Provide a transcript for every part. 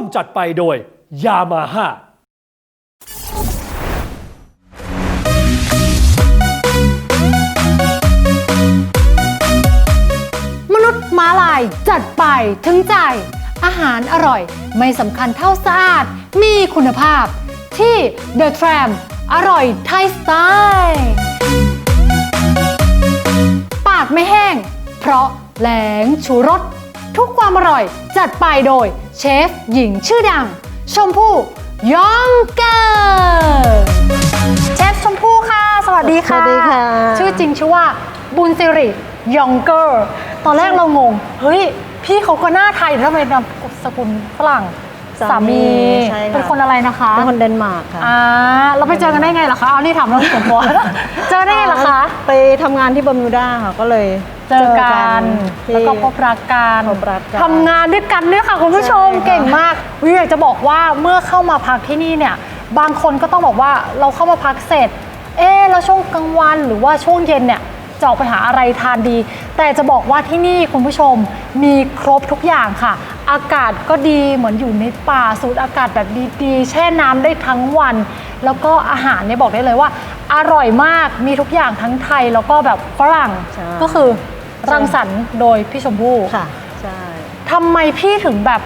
มจัดไปโดยยามาฮ่ามนุษย์ม้าลายจัดไปถึงใจ อาหารอร่อย ไม่สำคัญเท่าสะอาด มีคุณภาพ ที่ The Tram อร่อยไทยสไตล์ปากไม่แห้ง เพราะแหลงชูรส ทุกความอร่อยจัดไปโดย เชฟหญิงชื่อดัง ชมพู่ยองเกอร์เชฟชมพู่ค่ะ สวัสดีค่ะสวัสดีค่ะ ชื่อจริงชื่อว่าบุญสิริยองเกอร์ ตอนแรกเรางง เฮ้ย พี่เขาก็หน้าไทยทำไมนามสกุลฝรั่งสามีใช่ค่ะเป็นคนอะไรนะคะเป็นคนเดนมาร์กค่ะอ่าเราไปเจอกันได้ไงล่ะคะเอานี่ถามน้องสมบัติเจอได้ไงล่ะคะ ไปทำงานที่บามิวดาค่ะก็เลย เจอกันที่แล้วก็พบรักกันพบรักกันทำงานด้วยกันด้วยค่ะคุณผู้ชมใช่ค่ะ เก่งมากวิวอยากจะบอกว่าเมื่อเข้ามาพักที่นี่เนี่ย บางคนก็ต้องบอกว่าเราเข้ามาพักเสร็จ เอ๊ะแล้วช่วงกลางวันหรือว่าช่วงเย็นเนี่ยจะออกไปหาอะไรทานดี แต่จะบอกว่าที่นี่คุณผู้ชมมีครบทุกอย่างค่ะ อากาศก็ดีเหมือนอยู่ในป่าสูดอากาศแบบดีๆแช่น้ำได้ทั้งวัน แล้วก็อาหารเนี่ยบอกได้เลยว่า อร่อยมากมีทุกอย่างทั้งไทยแล้วก็แบบฝรั่งใช่ ก็คือ รังสรรค์โดยพี่ชมพู่ค่ะใช่ทำไมพี่ถึงแบบ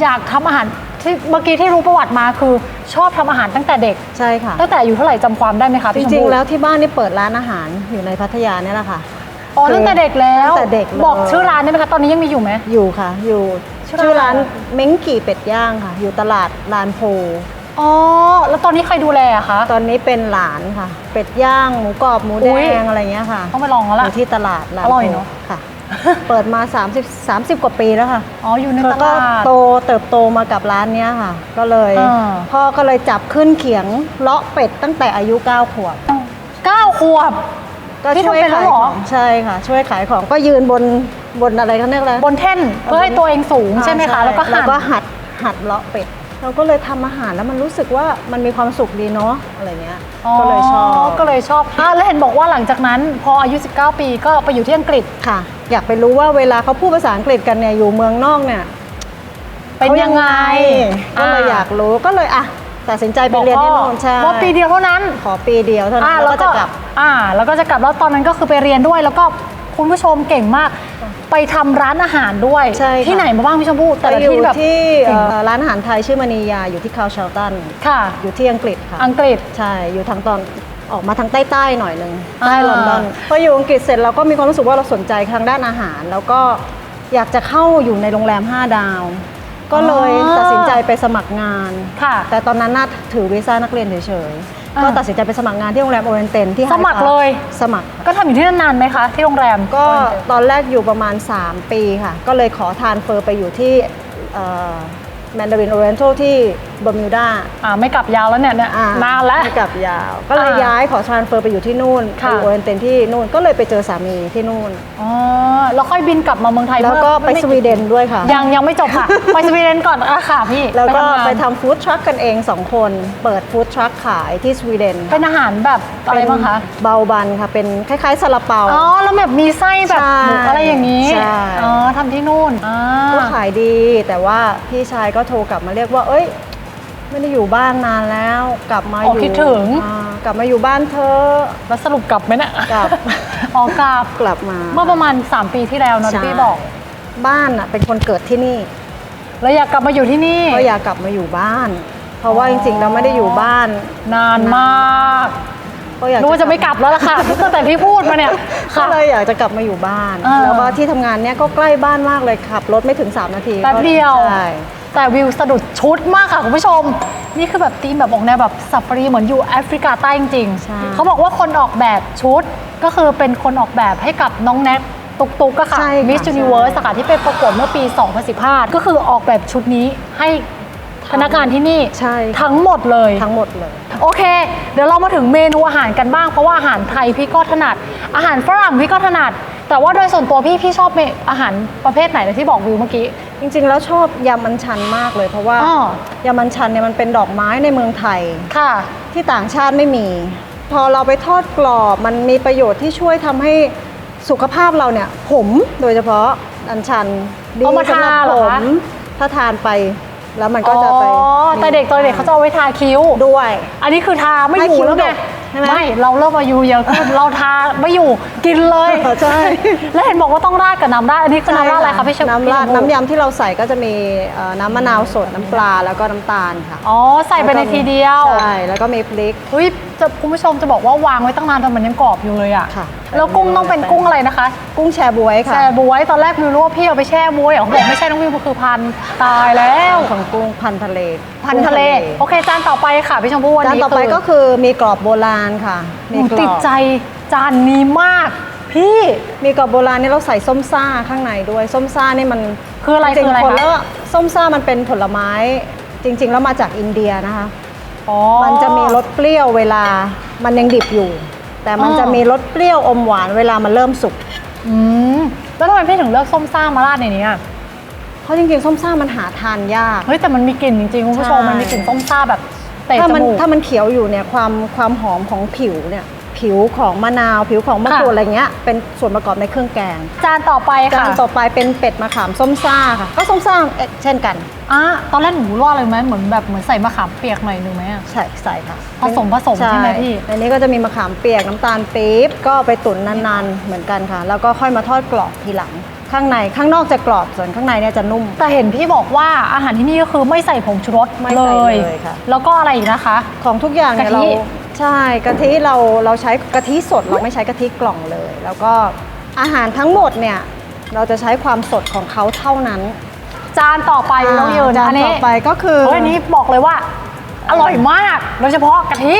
อยากทำอาหารที่เมื่อกี้ที่รู้ประวัติมาคือ ชอบทำอาหารตั้งแต่เด็ก ใช่ค่ะ ตั้งแต่อายู่เท่าไหร่จำความได้ไหมคะจพี่ชมริงพู่ๆ แล้วที่บ้านนี่เปิดร้านอาหารอยู่ในพัทยาเนี่ยแหละค่ะ อ๋อตั้งแต่เด็กแล้วตั้งแต่เด็กเลย บอกชื่อร้านได้ไหมคะตอนนี้ยังมีอยู่ไหม อยู่ค่ะ อยู่ชื่ชื่ออร้าร้านนเม้งกี่เป็ดย่างค่ะ อยู่ตลาดลานโพ อ๋อ แล้วตอนนี้ใครดูแลอะคะ ตอนนี้เป็นหลานค่ะ เป็ดย่างหมูกรอบหมูอุ๊แดยงอะไรเงี้ยค่ะต้องไปลองแล้วอล่ะ ยู่ที่ตลาดลานอร่โพอยเนอะ ค่ะ เปิดมา 30 30 กว่าปีแล้วค่ะ อ๋อ อยู่ในตแล้วก็ลาด โตเติบโตมากับร้านเนี้ยค่ะ ก็เลยอ่า พ่อก็เลยจับขึ้นเขียงเลาะเป็ดตั้งแต่อายุ9ขวบ เก้าขวบ ก็พี่ช่วยทำเป็นแล้ขาวยเหรขอ องใช่ค่ะ ช่วยขายของก็ยืนบนบนอะไรเขาเรียกอะไรบนแท่นเพื่อให้ตัวเองสูงใช่ไหมคะ แล้วก็หั่นแล้วก็หัดหัดเลาะเป็ด เราก็เลยทำอาหารแล้วมันรู้สึกว่ามันมีความสุขดีเนาะอะไรเงี้ยก็เลยชอบก็เลยชอบอะแล้วเห็นบอกว่าหลังจากนั้น พออายุ 19 ปีก็ไปอยู่ที่อังกฤษค่ะ อยากไปรู้ว่าเวลาเขาพูดภาษาอังกฤษกันเนี่ยอยู่เมืองนอกเนี่ยเป็นยังไงก็เลยอยากรู้ก็เลยอะตัดสินใจไปเรียนที่โน่นใช่ว่าปีเดียวเท่านั้น ขอปีเดียวเท่านั้นอ่าแล้วก็จะกลับอ่าแล้วก็จะกลับแล้วตอนนั้นก็คือไปเรียนด้วยแล้วก็คุณผู้ชมเก่งมาก ไปทำร้านอาหารด้วย ใช่ค่ะ ที่ไหนมาบ้างพี่ชมพู่แต่แต่ละอยู่ที่แบบที่เก่งเอ่อร้านอาหารไทยชื่อมณียาอยู่ที่คาวเชลตันค่ะ อยู่ที่อังกฤษค่ะ อังกฤษ ใช่ อยู่ทางตอนออกมาทางใต้ๆหน่อยหนึ่งอ่าใต้ลอนดอนพออยู่อังกฤษเสร็จเราก็มีความรู้สึกว่าเราสนใจทางด้านอาหาร แล้วก็อยากจะเข้าอยู่ในโรงแรม 5 ดาว ก็เลยตัดสินใจไปสมัครงาน ค่ะ แต่ตอนนั้นน่าถือวีซ่านักเรียนเฉยอ่าๆ ก็ตัดสินใจไปสมัครงานที่โรงแรมโอเรนเตนที่สมัคร Hyde Park เลย สมัคร ก็ทำอยู่ที่นั่นนานไหมคะ ที่โรงแรมก็ตอนแรกอยู่ประมาณ 3 ปีค่ะ ก็เลยขอทานเฟอร์ไปอยู่ที่แมนดารินโอเรนทัลที่ บามิวดาอ่าไม่กลับยาวแล้วเนี่ยเนี่ยอ่นานแล้ว ไม่กลับยาว ก็เลยอ่าย้ายขอทรานเฟอร์ไปอยู่ที่นู่นค่ะไปอยู่โอเรนเตนที่นู่นก็เลยไปเจอสามีที่นู่น อ๋อแล้วค่อยบินกลับมาเมืองไทยแล้วก็มื่อไปม่สวีเดนด้วยค่ะ ยังยังไม่จบค่ะ ไปสวีเดนก่อนอะค่ะพี่แล้วก็งานไปทำฟู้ดทรัคกันเอง2คน เปิดฟู้ดทรัคขายที่สวีเดนเป็นอาหารแบบอะไรบ้างคะเบาบันค่ะ เป็นคล้ายๆซาลาเปา อ๋อแล้วแบบมีไส้แบบใช่หมูอะไรอย่างนี้ใช่ อ๋อทำที่นู่นอ่า ก็ขายดี แต่ว่าพี่ชายก็โทรกลับมาเรียกว่า เอ้ย ไม่ได้อยู่บ้านนานแล้ว กลับมาออ๋อยู่คิดถึง อ่ากลับมาอยู่บ้านเธอะแล้วสรุปกลับไหมเนี่ยกลับ อ๋อกลับ กลับมา เมื่อประมาณ 3 ปีที่แล้วเนอะที่ใช่พี่บอก บ้านอะเป็นคนเกิดที่นี่ แล้วอยากกลับมาอยู่ที่นี่ ก็อยากกลับมาอยู่บ้าน เพราะว่าอ๋อจริงๆเราไม่ได้อยู่บ้าน นานมากก็อยากรู้ว่าจะไม่กลับแล้วล่ะค่ะ ตั้งแต่ที่พูดมาเนี่ย ก็ค่ะ เลยอยากจะกลับมาอยู่บ้านอ่าแล้วก็ที่ทำงานเนี้ยก็ใกล้บ้านมากเลยขับรถไม่ถึง 3 นาทีแป๊บเดียว ใช่ แต่วิวสะดุดชุดมากค่ะคุณผู้ชม นี่คือแบบธีมแบบออกแนวแบบซัฟฟารีเหมือนอยู่แอฟริกาใต้จริงใช่ ๆเขาบอกว่าคนออกแบบชุดก็คือเป็นคนออกแบบให้กับน้องแน็กตุกตุกก็ค่ะใช่ค่ะ Miss ใช่ Universe อะค่ะที่ไปประกวดเมื่อปี 2015 ก็คือออกแบบชุดนี้ให้พนักงานที่นี่ใช่ค่ะทั้งหมดเลย ทั้งหมดเลย โอเค เดี๋ยวเรามาถึงเมนูอาหารกันบ้าง เพราะว่าอาหารไทยพี่ก็ถนัด อาหารฝรั่งพี่ก็ถนัด แต่ว่าโดยส่วนตัวพี่พี่ชอบเมอาหารประเภทไหนนะที่บอกวิวเมื่อกี้ จริงๆ แล้วชอบยำอัญชันมากเลย เพราะว่าอ้อ ยำอัญชันเนี่ยมันเป็นดอกไม้ในเมืองไทย ค่ะ ที่ต่างชาติไม่มี พอเราไปทอดกรอบมันมีประโยชน์ที่ช่วยทำให้สุขภาพเราเนี่ย ผมโดยเฉพาะอัญชันดีเอามาสำหรับทาเหรผอคะมถ้าทานไปแล้วมันก็จะไปอ๋อแต่เด็กตอนเด็กเขาจะเอาไว้ทาคิ้ว ด้วย อันนี้คือทาไม่ให้อยู่คิ้วแล้วไงดก ใช่ไหม ไม่เราเริ่มอายุเยอะขึ้น เราทาไม่อยู่กินเลยใช่ แล้วเห็นบอกว่าต้องราดกับน้ำราดอันนี้คือน้ำราดอะไรคะพี่ชมน้ำราดพี่ชมพู่น้ำยำที่เราใส่ก็จะมีเอ่อน้ำมะนาวสดน้ำปลาแล้วก็น้ำตาลค่ะอ๋อใส่ไปในทีเดียว ใช่แล้วก็มีพริก เฮ้ยจะคุณผู้ชมจะบอกว่าวางไว้ตั้งนานแต่มันยังกรอบอยู่เลยอะค่ะ แล้วกุ้งต้องเป็นกุ้งอะไรนะคะ กุ้งแชบวยค่ะแช่บวยตอนแรกมิวรู้ว่าพี่เอาไปแช่บวยเหรอเขาบอกไม่ใช่น้องมิวมันคือพันธุ์ตายแล้วของกุ้งพันธุ์ทะเล พันธุ์ทะเล โอเคจานต่อไปค่ะพี่ชมพู่วันจานนี้ต่อไปก็คือมีกรอบโบราณค่ะหมีนูกรอบติดใจจานนี้มากพี่มีกรอบโบราณนี่เราใส่ส้มซ่าข้างในด้วยส้มซ่านี่มันคืออะไรจริงคืออะไรๆคนคะแล้วส้มซ่ามันเป็นผลไม้จริง ๆ แล้วมาจากอินเดียนะคะอ๋อมันจะมีรสเปรี้ยวเวลามันยังดิบอยู่ แต่มันอ๋อจะมีรสเปรี้ยวอมหวานเวลามันเริ่มสุกอืมแล้วทำไมพี่ถึงเลือกส้มซ่ามาราดในนี้อะเพราะจริงๆส้มซ่ามันหาทานยากเฮ้ยแต่มันมีกลิ่นจริงๆคุณผู้ชมใช่มันมีกลิ่นส้มซ่าแบบเตะถ้าจมันมูกถ้ามันเขียวอยู่เนี่ยความความหอมของผิวเนี่ย ผิวของมะนาว ผิวของมะกรูดค่ะอะไรเงี้ยเป็นส่วนประกอบในเครื่องแกง จานต่อไปจาค่ะนต่อไปเป็นเป็ดมะขามส้มซ่าค่ะ ก็ส้มซ่าเอ๊ะเช่นกันอะตอนแรกหนูว่าอะไรไหมเหมือนแบบเหมือนใส่มะขามเปียกหน่อยหนึงไหมอะ ใช่ใส่ค่ะผสมผสมใช่ไหมพี่ในนี้ก็จะมีมะขามเปียกน้ำตาลปี๊บก็ไปตุ๋นนานๆเหมือนกันค่ะ แล้วก็ค่อยมาทอดกรอบทีหลัง ข้างในข้างนอกจะกรอบส่วนข้างในเนี่ยจะนุ่ม แต่เห็นพี่บอกว่าอาหารที่นี่ก็คือไม่ใส่ผงชูรสไม่เลใส่ย เลยค่ะ แล้วก็อะไรอีกนะคะ ของทุกอย่างเนี่ยกะทิ เราใช่กะทิเราเราใช้กะทิสดเราไม่ใช้กะทิกล่องเลย แล้วก็อาหารทั้งหมดเนี่ยเราจะใช้ความสดของเขาเท่านั้นจานต่อไปน้องยืนจานอันต่นี้อไปก็คือโอ้ยอันนี้บอกเลยว่า อร่อยมากโดยเฉพาะกะทิ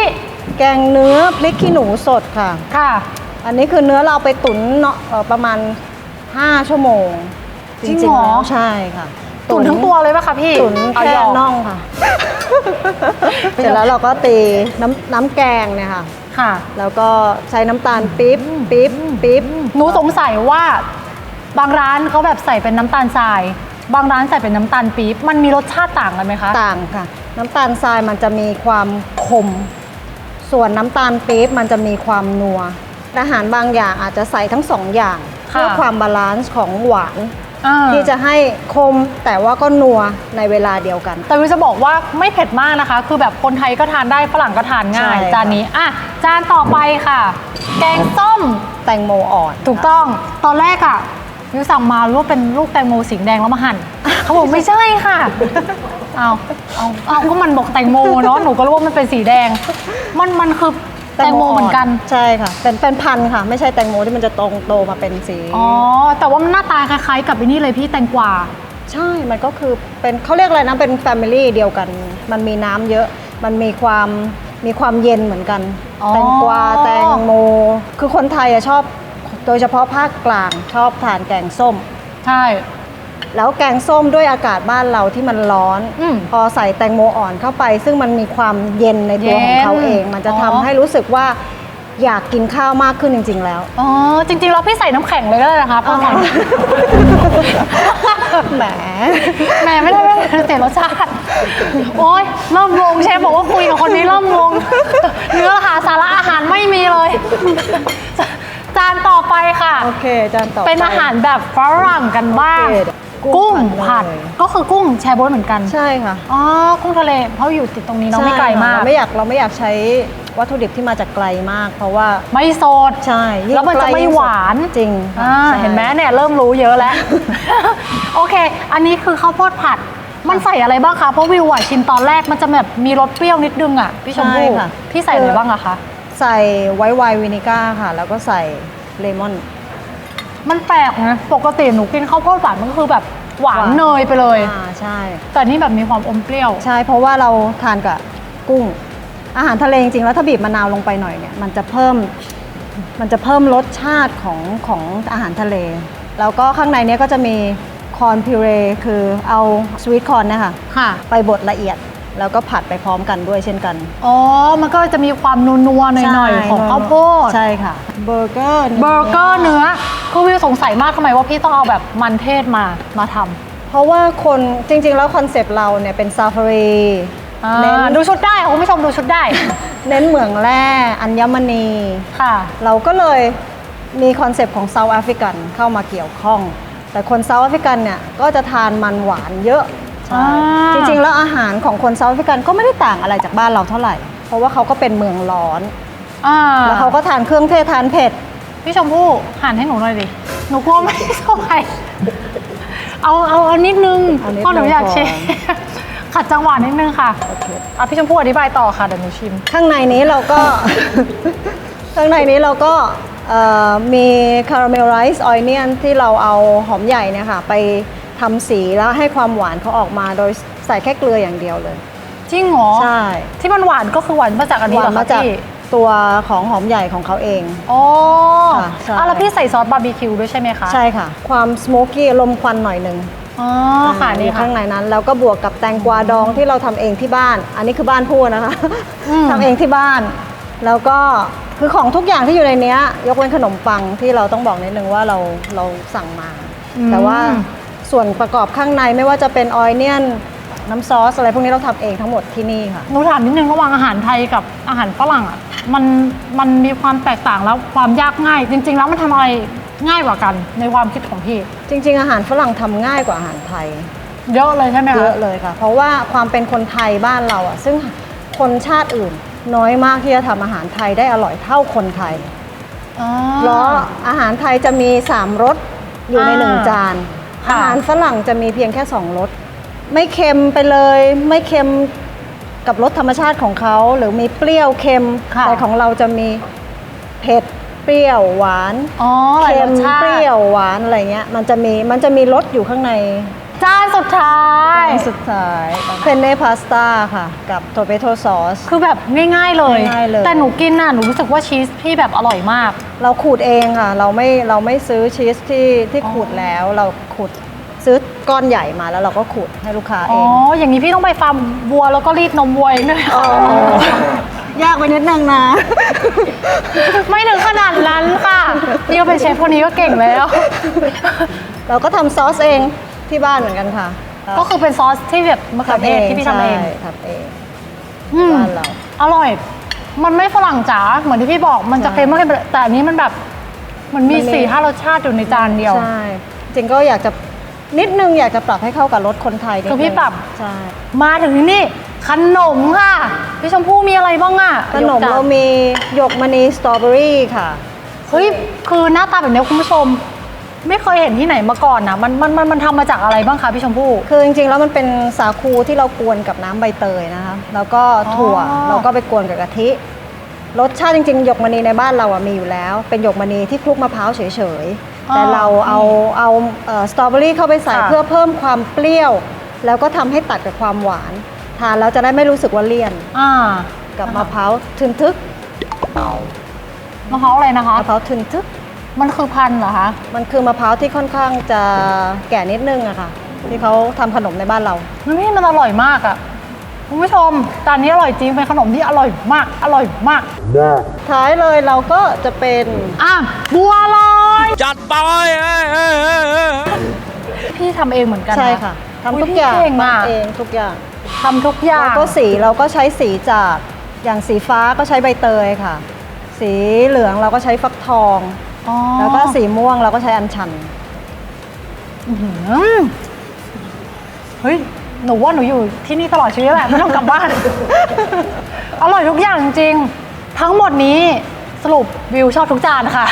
แกงเนื้อพริกขี้หนูสดค่ะ ค่ะ อันนี้คือเนื้อเราไปตุ๋นเนาะเอ่อประมาณ 5 ชั่วโมงจริงเหรอ แล้วใช่ค่ะตุ๋นทั้งตัวเลยป่ะคะพี่ตุ๋นเอาแค่หยอกน่องค่ะ เสร็จแล้วเราก็ตีน้ำน้ำแกงเนี่ยค่ะ ค่ะ แล้วก็ใช้น้ำตาลปี๊บปี๊บปี๊บหนูสงสัยว่าบางร้านเขาแบบใส่เป็นน้ำตาลทราย บางร้านใส่เป็นน้ำตาลปี๊บมันมีรสชาติต่างกันไหมคะ ต่างค่ะ น้ำตาลทรายมันจะมีความขม ส่วนน้ำตาลปี๊บมันจะมีความนัวอาหารบางอย่างอาจจะใส่ทั้งสองอย่างค่ะ เพื่อความบาลานซ์ของหวานอ่าที่จะให้คมแต่ว่าก็นัวในเวลาเดียวกัน แต่วิวจะบอกว่าไม่เผ็ดมากนะคะ คือแบบคนไทยก็ทานได้ฝรั่งก็ทานง่ายใช่ค่ะจานนี้อะจานต่อไปค่ะ แกงส้มแตงโมอ่อน ถูกต้องตอนแรกอะวิวสั่งมารู้ว่าเป็นลูกแตงโมสีแดงแล้วมาหั่นเขาบอกไม่ใช่ค่ะเอาเอาเอาก็มันบอกแตงโมเนาะหนูก็รู้ว่ามันเป็นสีแดง มันมันคือ แตงโมเหมือนกัน ใช่ค่ะ เป็นเป็นพันธุ์ค่ะ ไม่ใช่แตงโมที่มันจะตรงโตมาเป็นสี อ๋อ แต่ว่ามันหน้าตาคล้ายๆกับไอ้นี่เลยพี่แตงกวา ใช่ มันก็คือเป็นเขาเรียกอะไรนะ เป็นแฟมิลี่เดียวกัน มันมีน้ำเยอะ มันมีความมีความเย็นเหมือนกัน อ๋อ แตงกวา แตงโม คือคนไทยอะชอบ โดยเฉพาะภาคกลางชอบทานแกงส้ม ใช่ แล้วแกงส้มด้วยอากาศบ้านเราที่มันร้อน อืม พอใส่แตงโมอ่อนเข้าไป ซึ่งมันมีความเย็นในตัวของเขาเย็นเองมันจะอ๋อทำให้รู้สึกว่าอยากกินข้าวมากขึ้นจริง ๆ แล้ว อ๋อ จริงๆ เราพี่ใส่น้ำแข็งเลยก็ได้นะคะเพราะอ๋อแหม แหมไม่ได้ไม่ได้เสียรสชาติ โอ๊ยเริ่มงงเชฟบอกว่าคุยกับคนนี้เริ่มงงเนื้อหาสาระอาหารไม่มีเลย จานต่อไปค่ะ โอเคจานต่อไป เป็นอาหารแบบฝรั่งกันบ้าง โอเค กุ้กุ้งงผัผัดดเลยก็คือกุ้งแชร์โบ๊ทเหมือนกัน ใช่ค่ะ อ๋อ กุ้งทะเล เพราะอยู่ติดตรงนี้เน้องไม่ไกลมาก เราไม่อยากเราไม่อยากใช้วัตถุดิบที่มาจากไกลมาก เพราะว่าไม่โสดใช่ยิ่งแล้วมันจะใกไม่ยิ่งหสดวานจริงค่ะอ่าใช่เห็นไหมเนี่ยเริ่มรู้เยอะแล้ว โอเค อันนี้คือข้าวโพดผัดมันใส่อะไรบ้างคะ เพราะวิวอะชิมตอนแรกมันจะแบบมีรสเปรี้ยวนิดนึงอะพี่ชมพู่ใช่ค่ะพี่ใส่อะไรบ้างอะคะ ใส่ไวท์ไวน์วินิก้าค่ะ แล้วก็ใส่เลมอน มันแปลกนะปกติหนูกินข้าวโพดหวานมันก็คือแบบหวานหวานเนยไปเลย อ่าใช่ แต่นี่แบบมีความอมเปรี้ยว ใช่เพราะว่าเราทานกับกุ้ง อาหารทะเลจริงๆแล้วถ้าบีบมะนาวลงไปหน่อยเนี่ยมันจะเพิ่มมันจะเพิ่มรสชาติของของอาหารทะเล แล้วก็ข้างในเนี้ยก็จะมีคอนพิเรคือเอาสวีทคอนเนี่ยค่ะค่ะ ไปบดละเอียด แล้วก็ผัดไปพร้อมกันด้วยเช่นกัน อ๋อ มันก็จะมีความนัวๆหน่อยๆของข้าวโพดใช่ค่ะ เบอร์เกอร์เบอร์เกอร์เนื้อคือวิวสงสัยมากทำไมว่าพี่ต้องเอาแบบมันเทศมามาทำเพราะว่าคนจริงๆ แล้วคอนเซปต์เราเนี่ยเป็นซาฟารี อ่าเน้น ดูชุดได้ค่ะคุณผู้ชมดูชุดได้ เน้นเหมืองแร่อัญมณี ค่ะเราก็เลยมีคอนเซปต์ของเซาท์แอฟริกันเข้ามาเกี่ยวข้อง แต่คนเซาท์แอฟริกันเนี่ยก็จะทานมันหวานเยอะ ฉอ่า จริงๆ แล้วอาหารของคนเซาท์แอฟริกันก็ไม่ได้ต่างอะไรจากบ้านเราเท่าไหร่ เพราะว่าเขาก็เป็นเมืองร้อน อ่าแล้วเขาก็ทานเครื่องเทศทานเผ็ด พี่ชมพู่หั่นให้หนูหน่อยดิ หนูกลัวไม่เท่าไหร่เอาเอาเอานิดนึงเอานิดเพราะหนูนึงอยากพอชิมขัดจังหวะนิดนึงค่ะโอเคอะพี่ชมพู่อธิบายต่อค่ะเดี๋ยวหนูชิม ข้างในนี้เราก็ ข้างในนี้เราก็เอ่อมีคาราเมลไรซ์ออยเนียนที่เราเอาหอมใหญ่เนี่ยค่ะ ไป ทำสีแล้วให้ความหวานเขาออกมาโดยใส่แค่เกลืออย่างเดียวเลย จริงเหรอใช่ ที่มันหวานก็คือหวานมาจากอันหนี้วาเหรนอมาคะจากพี่ตัวของหอมใหญ่ของเขาเอง อ๋อค่ะใช่ อะแล้วพี่ใส่ซอสบาร์บีคิวด้วยใช่ไหมคะใช่ค่ะ ความสโมกี้ลมควันหน่อยหนึ่งอ๋อค่ะอ่านี่อยู่ค่ะ ข้างในนั้น แล้วก็บวกกับแตงกวาดองที่เราทำเองที่บ้าน อันนี้คือบ้านพูดนะคะอืม ทำเองที่บ้าน แล้วก็คือของทุกอย่างที่อยู่ในเนี้ย ยกเว้นขนมปังที่เราต้องบอกนิดนึงว่าเราเราสั่งมา แต่ว่า ส่วนประกอบข้างในไม่ว่าจะเป็นออยเนียนน้ำซอสอะไรพวกนี้เราทำเองทั้งหมดที่นี่ค่ะหนูถามนิดนึงระหว่างอาหารไทยกับอาหารฝรั่งอะมันมันมีความแตกต่างแล้วความยากง่าย จริง ๆ แล้วมันทำอะไรง่ายกว่ากันในความคิดของพี่ จริง ๆ อาหารฝรั่งทำง่ายกว่าอาหารไทย เยอะเลยใช่ไหมคะ เยอะเลยค่ะ เพราะว่าความเป็นคนไทยบ้านเราอะ ซึ่งคนชาติอื่นน้อยมากที่จะทำอาหารไทยได้อร่อยเท่าคนไทยอ๋อเพราะอาหารไทยจะมี 3รสอยู่ในอ่าหนึ่งจานค่ะ อาหารฝรั่งจะมีเพียงแค่2รสไม่เค็มไปเลย ไม่เค็มกับรสธรรมชาติของเขา หรือมีเปรี้ยวเค็มค่ะแต่ของเราจะมีเผ็ดเปรี้ยวหวานอ๋อหลายเค็รมสชาติเปรี้ยวหวานอะไรเงี้ยมันจะมีมันจะมีรสอยู่ข้างใน จานสุดท้ายสุดท้ายเพนเน่พาสต้าค่ะ กับโทเปโตซอส คือแบบง่ายๆเลย ง่ายๆเลย แต่หนูกินน่ะหนูรู้สึกว่าชีสพี่แบบอร่อยมาก เราขูดเองค่ะ เราไม่เราไม่ซื้อชีสที่ที่อ๋อขูดแล้วเราขูดซื้อก้อนใหญ่มาแล้วเราก็ขูดให้ลูกค้าอ๋เออ งอย่างนี้พี่ต้องไปฟาร์มวัวแล้วก็รีดนมวัวเองด้วยยากไปนิดนึงนะ ไม่ถึงขนาดนั้นค่ะพี่ก็เป็นเชฟคนนี้ก็เก่งแล้ว เราก็ทำซอสเอง ที่บ้านเหมือนกันค่ะก็คือเป็นซอสที่แบบมะเขือเทศที่พี่ทำเองใช่ทำเองอืมบ้านเราอร่อย มันไม่ฝรั่งจ๋าเหมือนที่พี่บอกมันจะใช่เค็มมากแต่อันนี้มันแบบมันมีมันมีสี่ห้ารสชาติอยู่ในจานเดียวใช่จริงก็อยากจะนิดนึงอยากจะปรับให้เข้ากับรสคนไทยนิดคือพี่นึงปรับใช่มาถึงนี่ขนมค่ะพี่ชมพู่มีอะไรบ้างอะขนมยกจเรามีหยกมณีสตรอเบอรี่ค่ะเฮ้ยคือหน้าตาแบบนี้คุณผู้ชม ไม่เคยเห็นที่ไหนมาก่อนนะมันมันมันมันทำมาจากอะไรบ้างคะพี่ชมพู่ คือจริงๆ แล้วมันเป็นสาคูที่เรากวนกับน้ำใบเตยนะคะ แล้วก็ถั่วอ๋อ เราก็ไปกวนกับกะทิ รสชาติจริงๆหยกมณีในบ้านเราอะมีอยู่แล้ว เป็นหยกมณีที่คลุกมะพร้าวเฉยๆ แต่เราเอาเอาสตรอเบอรี่เข้าไปใส่ค่ะ เพื่อเพิ่มความเปรี้ยว แล้วก็ทำให้ตัดกับความหวาน ทานแล้วจะได้ไม่รู้สึกว่าเลี่ยนอ่ากับมะพร้าวทึนทึกมะพร้าวอะไรนะคะ มะพร้าวทึนทึก มันคือพันธุ์เหรอคะ มันคือมะพร้าวที่ค่อนข้างจะแก่นิดนึงอะค่ะ ที่เขาทำขนมในบ้านเรา มันนี่มันอร่อยมากอะคุณผู้ชมจานนี้อร่อยจริงเป็นขนมที่อร่อยมากอร่อยมากท้ายเลยเราก็จะเป็นอะบัวลอยจัดไปเอ้ยเอ้ยเอ้ยเอ้ยพี่ทำเองเหมือนกันน ใช่ค่ะทำทุกอย่างพี่เก่งปั้มานกเองทุกอย่างทำทุกอย่าแล้วงก็สีเราก็ใช้สีจากอย่างสีฟ้าก็ใช้ใบเตยค่ะ สีเหลืองเราก็ใช้ฟักทอง อ๋อแล้วก็สีม่วงเราก็ใช้อัญชัน อื้อหือเฮ้ย หนูว่าหนูอยู่ที่นี่ตลอดชีวิตแหละ ไม่ต้องกลับบ้าน อร่อยทุกอย่างจริงๆทั้งหมดนี้สรุปวิวชอบทุกจานค่ะ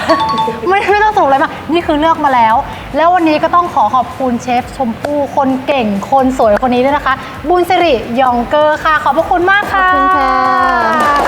ไม่ไม่ต้องสรุปอะไรมากนี่คือเลือกมาแล้ว แล้ววันนี้ก็ต้องขอขอบคุณเชฟชมพู่คนเก่งคนสวยคนนี้ด้วยนะคะ บุญสิริยองเกอร์ค่ะ ขอบพระคุณมากค่ะ ขอบคุณค่ะ